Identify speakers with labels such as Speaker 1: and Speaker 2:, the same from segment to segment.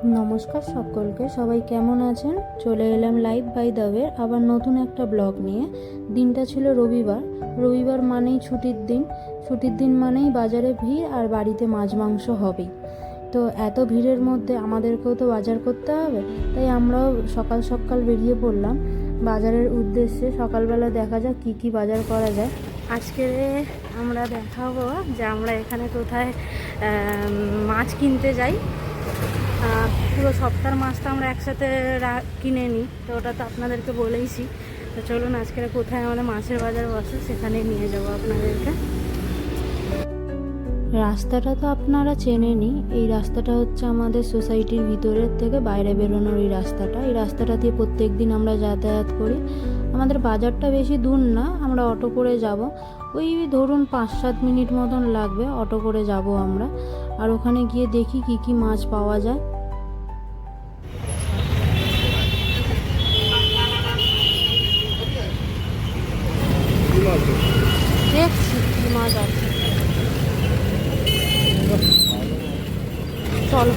Speaker 1: নমস্কার সকলকে, সবাই কেমন আছেন? চলে এলাম লাইভ বাই দাবের আবার নতুন একটা ব্লগ নিয়ে। দিনটা ছিল রবিবার। রবিবার মানেই ছুটির দিন। ছুটির দিন মানেই বাজারে ভিড় আর বাড়িতে মাছ মাংস হবেই। তো এত ভিড়ের মধ্যে আমাদেরকেও তো বাজার করতে হবে, তাই আমরাও সকাল সকাল বেরিয়ে পড়লাম। বাজারের উদ্দেশ্যে সকালবেলা দেখা যাক কী কী বাজার করা যায়। আজকে আমরা দেখাবো যে আমরা এখানে কোথায় মাছ কিনতে যাই। পুরো সপ্তাহের মাছটা আমরা একসাথে কিনে নিই। তো ওটা তো আপনাদেরকে বলেইছি। তো চলুন আজকে কোথায় আমাদের মাছের বাজার বসে সেখানে নিয়ে যাব আপনাদেরকে। রাস্তাটা তো আপনারা চেনেনই। এই রাস্তাটা হচ্ছে আমাদের সোসাইটির ভিতরের থেকে বাইরে বেরোনোর এই রাস্তাটা। এই রাস্তাটা দিয়ে প্রত্যেক দিন আমরা যাতায়াত করি। আমাদের বাজারটা বেশি দূর না, আমরা অটো করে যাব। ওই ধরুন পাঁচ সাত মিনিট মতন লাগবে অটো করে যাব আমরা। আর ওখানে গিয়ে দেখি কি কি মাছ পাওয়া যায় দেখছি কি মাছ আছে চলো।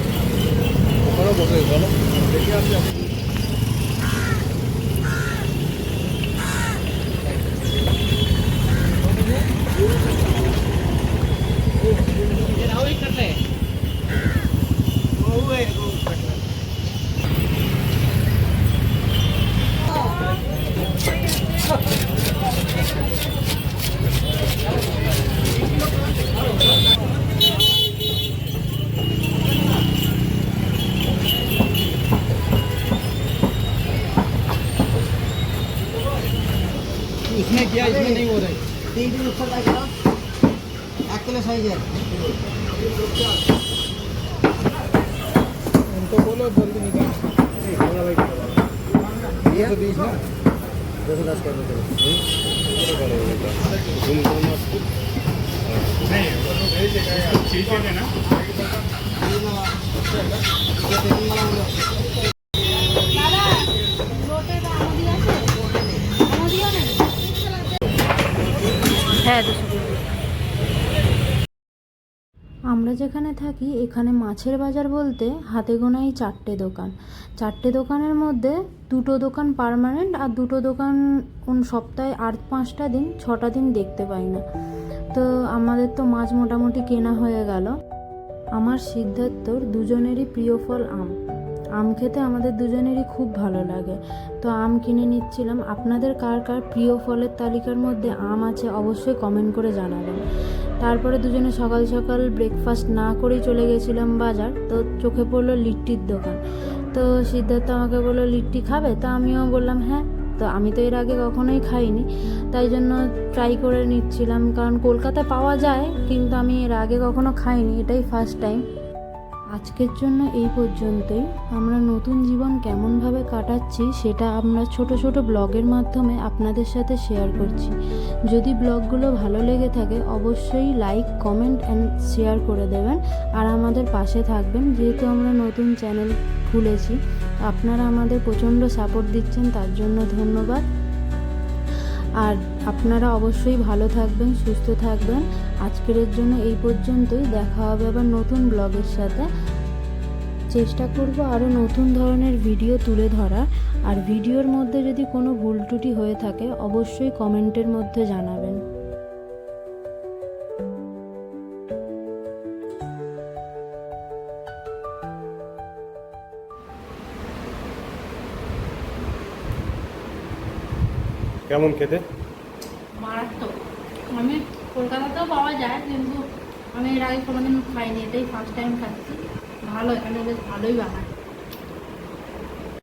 Speaker 2: किया इसमें नहीं हो रही तीन दिन ऊपर जाएगा एक किलो साइज है उनको बोलो जल्दी निकाल ये तो बीस ना दो सौ दस कर
Speaker 1: হ্যাঁ। আমরা যেখানে থাকি, এখানে মাছের বাজার বলতে হাতে গোনাই চারটে দোকান। চারটে দোকানের মধ্যে দুটো দোকান পার্মানেন্ট আর দুটো দোকান কোন সপ্তাহে আট পাঁচটা দিন, ছটা দিন দেখতে পাই না। তো আমাদের তো মাছ মোটামুটি কেনা হয়ে গেল। আমার সিদ্ধার্থর দুজনেরই প্রিয় ফল আম। আম খেতে আমাদের দুজনেরই খুব ভালো লাগে। তো আম কিনে নিচ্ছিলাম। আপনাদের কার কার প্রিয় ফলের তালিকার মধ্যে আম আছে অবশ্যই কমেন্ট করে জানাবেন। তারপরে দুজনে সকাল সকাল ব্রেকফাস্ট না করেই চলে গেছিলাম বাজার। তো চোখে পড়ল লিট্টির দোকান। তো সিদ্ধার্থ আমাকে বলল, লিট্টি খাবে? তা আমিও বললাম হ্যাঁ। তো আমি তো এর আগে কখনোই খাইনি। তাই জন্য ট্রাই করে নিচ্ছিলাম। কারণ কলকাতায় পাওয়া যায়, কিন্তু আমি এর আগে কখনো খাইনি। এটাই ফার্স্ট টাইম আজকের জন্য এই পর্যন্তই। আমরা নতুন জীবন কেমনভাবে কাটাচ্ছি সেটা আমরা ছোট ছোট ব্লগের মাধ্যমে আপনাদের সাথে শেয়ার করছি। যদি ব্লগগুলো ভালো লেগে থাকে, অবশ্যই লাইক কমেন্ট অ্যান্ড শেয়ার করে দেবেন। আর আমাদের পাশে থাকবেন, যেহেতু আমরা নতুন চ্যানেল খুলেছি। আপনারা আমাদের প্রচণ্ড সাপোর্ট দিচ্ছেন, তার জন্য ধন্যবাদ। আর আপনারা অবশ্যই ভালো থাকবেন, সুস্থ থাকবেন। আজকের জন্য এই পর্যন্তই। দেখা হবে আবার নতুন ব্লগের সাথে। চেষ্টা করব আরও নতুন ধরনের ভিডিও তুলে ধরার। আর ভিডিওর মধ্যে যদি কোনো ভুল ত্রুটি হয়ে থাকে, অবশ্যই কমেন্টের মধ্যে জানাবেন।
Speaker 3: কেমন খেতে?
Speaker 1: মারাত্মক। আমি কলকাতাতেও পাওয়া যায়, কিন্তু আমি এর আগে কোনোদিন খাইনি, এটাই ফার্স্ট টাইম খাচ্ছি। ভালো এখানে বেশ ভালোই বানায়।